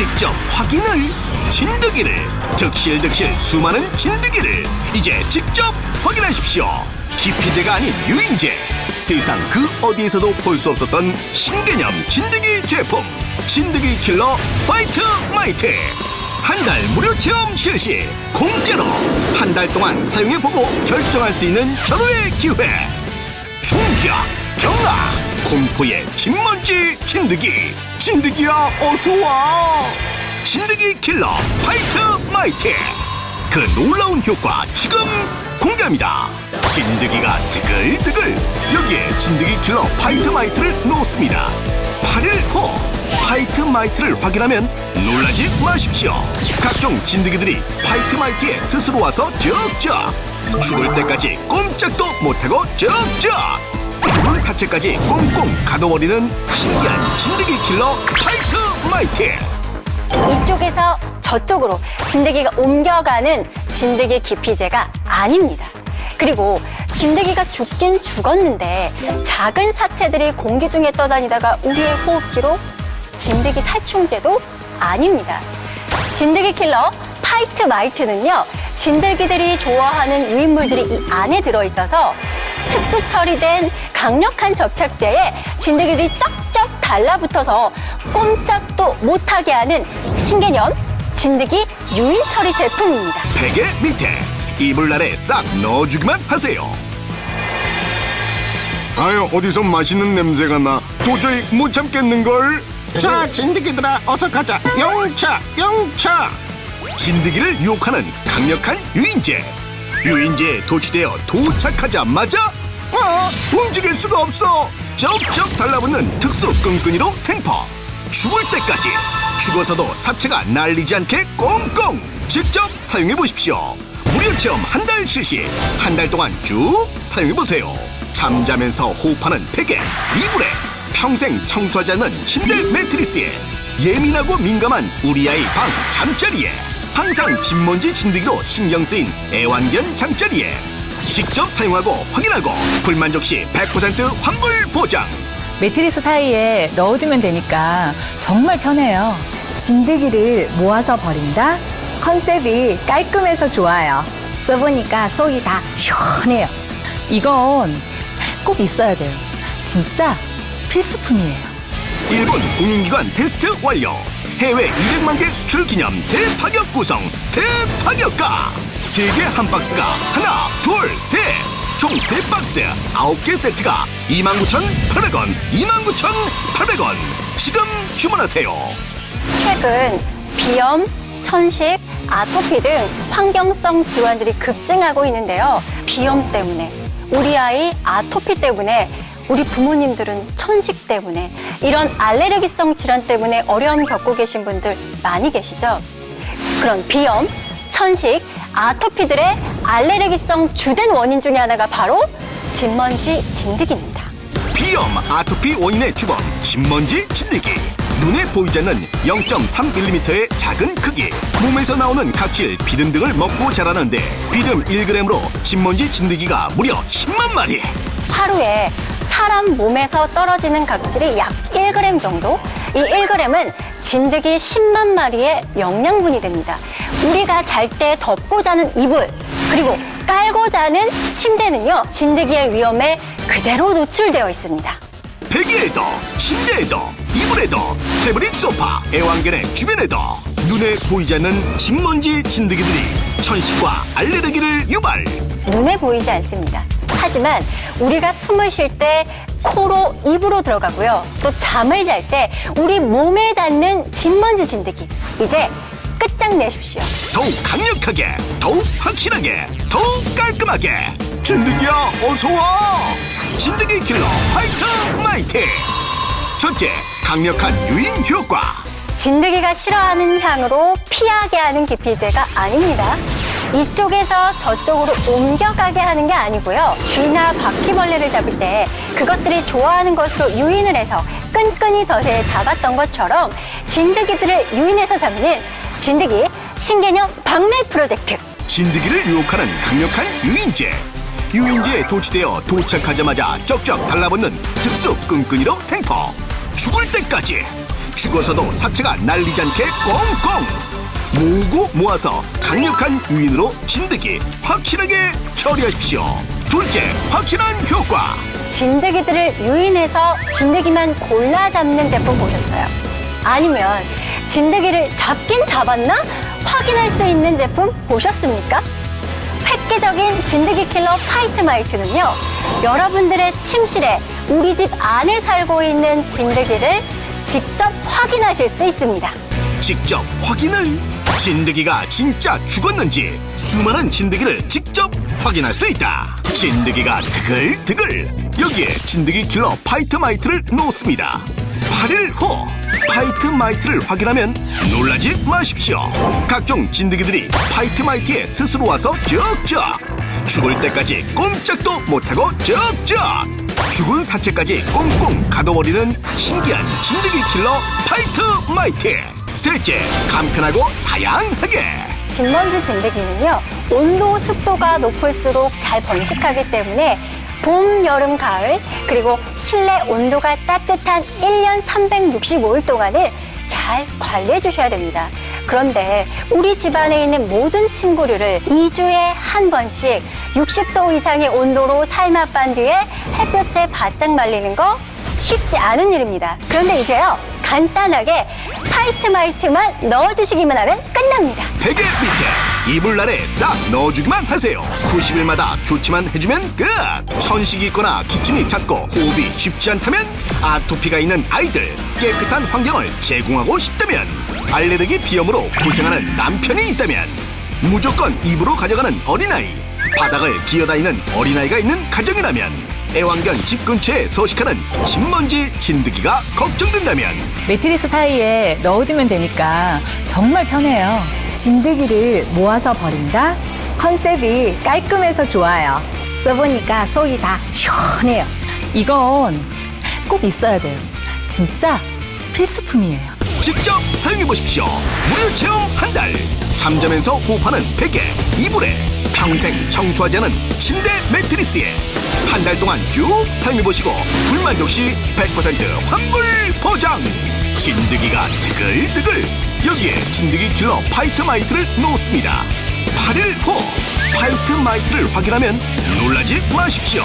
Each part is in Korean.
직접 확인을. 진드기를. 득실득실 수많은 진드기를 이제 직접 확인하십시오. 기피제가 아닌 유인제. 세상 그 어디에서도 볼 수 없었던 신개념 진드기 제품. 진드기 킬러 파이트 마이트. 한 달 무료 체험 실시. 공짜로 한 달 동안 사용해보고 결정할 수 있는 절호의 기회. 충격, 경락, 공포의 진먼지 진드기. 진드기야 어서와. 진드기 킬러 파이트 마이트 그 놀라운 효과 지금 공개합니다. 진드기가 드글드글. 여기에 진드기 킬러 파이트 마이트를 놓습니다. 8일 후 파이트 마이트를 확인하면 놀라지 마십시오. 각종 진드기들이 파이트 마이트에 스스로 와서 쩍쩍 죽을 때까지 꼼짝도 못하고 쩍쩍 죽은 사체까지 꽁꽁 가둬버리는 신기한 진드기 킬러 파이트 마이트 이쪽에서 저쪽으로 진드기가 옮겨가는 진드기 기피제가 아닙니다. 그리고 진드기가 죽긴 죽었는데 작은 사체들이 공기 중에 떠다니다가 우리의 호흡기로 진드기 탈충제도 아닙니다. 진드기 킬러 파이트 마이트는요, 진드기들이 좋아하는 유인물들이 이 안에 들어있어서 특수 처리된 강력한 접착제에 진드기들이 쩍쩍 달라붙어서 꼼짝도 못하게 하는 신개념 진드기 유인 처리 제품입니다. 베개 밑에 이불 아래 싹 넣어주기만 하세요 아유 어디서 맛있는 냄새가 나 도저히 못 참겠는걸 자, 진드기들아, 어서 가자. 영차, 영차. 진드기를 유혹하는 강력한 유인제 유인제에 도취되어 도착하자마자 어, 움직일 수가 없어. 쩍쩍 달라붙는 특수 끈끈이로 생포 죽을 때까지 죽어서도 사체가 날리지 않게 꽁꽁. 직접 사용해 보십시오. 무료 체험 한 달 실시. 한 달 동안 쭉 사용해 보세요. 잠자면서 호흡하는 베개 이불에 평생 청소하지 않는 침대 매트리스에 예민하고 민감한 우리 아이 방 잠자리에 항상 진먼지 진드기로 신경 쓰인 애완견 잠자리에 직접 사용하고 확인하고 불만족 시 100% 환불 보장 매트리스 사이에 넣어두면 되니까 정말 편해요. 진드기를 모아서 버린다? 컨셉이 깔끔해서 좋아요. 써보니까 속이 다 시원해요. 이건 꼭 있어야 돼요. 진짜 필수품이에요. 일본 공인기관 테스트 완료 해외 200만 개 수출 기념 대파격 구성 대파격가 세 개 한 박스가 하나 둘 셋 총 세 박스 아홉 개 세트가 29,800원 29,800원 지금 주문하세요 최근 비염, 천식, 아토피 등 환경성 질환들이 급증하고 있는데요. 비염 때문에, 우리 아이 아토피 때문에, 우리 부모님들은 천식 때문에, 이런 알레르기성 질환 때문에 어려움 겪고 계신 분들 많이 계시죠? 그런 비염, 천식, 아토피들의 알레르기성 주된 원인 중에 하나가 바로 진먼지 진드기입니다. 비염 아토피 원인의 주범 진먼지 진드기 눈에 보이지 않는 0.3mm의 작은 크기 몸에서 나오는 각질 비듬 등을 먹고 자라는데 비듬 1g으로 진먼지 진드기가 무려 10만 마리 하루에 사람 몸에서 떨어지는 각질이 약 1g 정도? 이 1g은 진드기 10만 마리의 영양분이 됩니다. 우리가 잘 때 덮고 자는 이불, 그리고 깔고 자는 침대는요, 진드기의 위험에 그대로 노출되어 있습니다. 베개에도 침대에도 이불에도 태블릿 소파 애완견의 주변에도 눈에 보이지 않는 진먼지 진드기들이 천식과 알레르기를 유발 눈에 보이지 않습니다. 하지만 우리가 숨을 쉴 때 코로 입으로 들어가고요. 또 잠을 잘 때 우리 몸에 닿는 진먼지 진드기. 이제 끝장내십시오. 더욱 강력하게 더욱 확실하게 더욱 깔끔하게 진드기야 어서 와 진드기 킬러 화이트 마이트 첫째 강력한 유인 효과 진드기가 싫어하는 향으로 피하게 하는 기피제가 아닙니다. 이쪽에서 저쪽으로 옮겨가게 하는 게 아니고요. 쥐나 바퀴벌레를 잡을 때 그것들이 좋아하는 것으로 유인을 해서 끈끈이 덫에 잡았던 것처럼 진드기들을 유인해서 잡는 진드기 신개념 박멸 프로젝트. 진드기를 유혹하는 강력한 유인제 유인제에 도취되어 도착하자마자 쩍쩍 달라붙는 특수 끈끈이로 생포 죽을 때까지 죽어서도 사체가 날리지 않게 꽁꽁 모으고 모아서 강력한 유인으로 진드기 확실하게 처리하십시오 둘째 확실한 효과 진드기들을 유인해서 진드기만 골라 잡는 제품 보셨어요? 아니면 진드기를 잡긴 잡았나 확인할 수 있는 제품 보셨습니까? 획기적인 진드기 킬러 파이트 마이트는요, 여러분들의 침실에 우리 집 안에 살고 있는 진드기를 직접 확인하실 수 있습니다. 직접 확인을 진드기가 진짜 죽었는지 수많은 진드기를 직접 확인할 수 있다. 진드기가 드글드글. 여기에 진드기 킬러 파이트마이트를 놓습니다. 8일 후 파이트마이트를 확인하면 놀라지 마십시오. 각종 진드기들이 파이트마이트에 스스로 와서 쩍쩍. 죽을 때까지 꼼짝도 못하고 쩍쩍. 죽은 사체까지 꽁꽁 가둬버리는 신기한 진드기 킬러 파이트마이트 셋째 간편하고 다양하게 진먼지 진드기는요, 온도, 습도가 높을수록 잘 번식하기 때문에 봄, 여름, 가을, 그리고 실내 온도가 따뜻한 1년 365일 동안을 잘 관리해 주셔야 됩니다. 그런데 우리 집안에 있는 모든 침구류를 2주에 한 번씩 60도 이상의 온도로 삶아 빤 뒤에 햇볕에 바짝 말리는 거 쉽지 않은 일입니다. 그런데 이제요, 간단하게 파이트마이트만 넣어주시기만 하면 끝납니다. 베개 밑에 이불 아래 싹 넣어주기만 하세요 90일마다 교체만 해주면 끝 천식이 있거나 기침이 잦고 호흡이 쉽지 않다면 아토피가 있는 아이들 깨끗한 환경을 제공하고 싶다면 알레르기 비염으로 고생하는 남편이 있다면 무조건 입으로 가져가는 어린아이 바닥을 기어다니는 어린아이가 있는 가정이라면 애완견 집 근처에 서식하는 진먼지 진드기가 걱정된다면 매트리스 사이에 넣어두면 되니까 정말 편해요. 진드기를 모아서 버린다? 컨셉이 깔끔해서 좋아요. 써보니까 속이 다 시원해요. 이건 꼭 있어야 돼요. 진짜 필수품이에요. 직접 사용해 보십시오. 무료 체험 한 달. 잠자면서 호흡하는 베개, 이불에 평생 청소하지 않은 침대 매트리스에 한 달 동안 쭉 사용해 보시고 불만족 시 100% 환불 보장. 진드기가 드글드글 여기에 진드기 킬러 파이트마이트를 놓습니다. 8일 후 파이트마이트를 확인하면 놀라지 마십시오.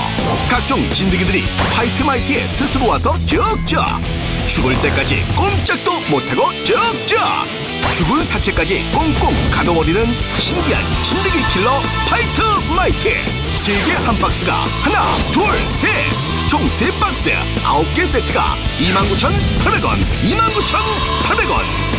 각종 진드기들이 파이트마이트에 스스로 와서 쩍쩍 죽을 때까지 꼼짝도 못하고 쩍쩍 죽은 사체까지 꽁꽁 가둬버리는 신기한 진드기 킬러 파이트 마이트 세개 한 박스가 하나 둘셋총 세 박스 아홉 개 세트가 29,800원 29,800원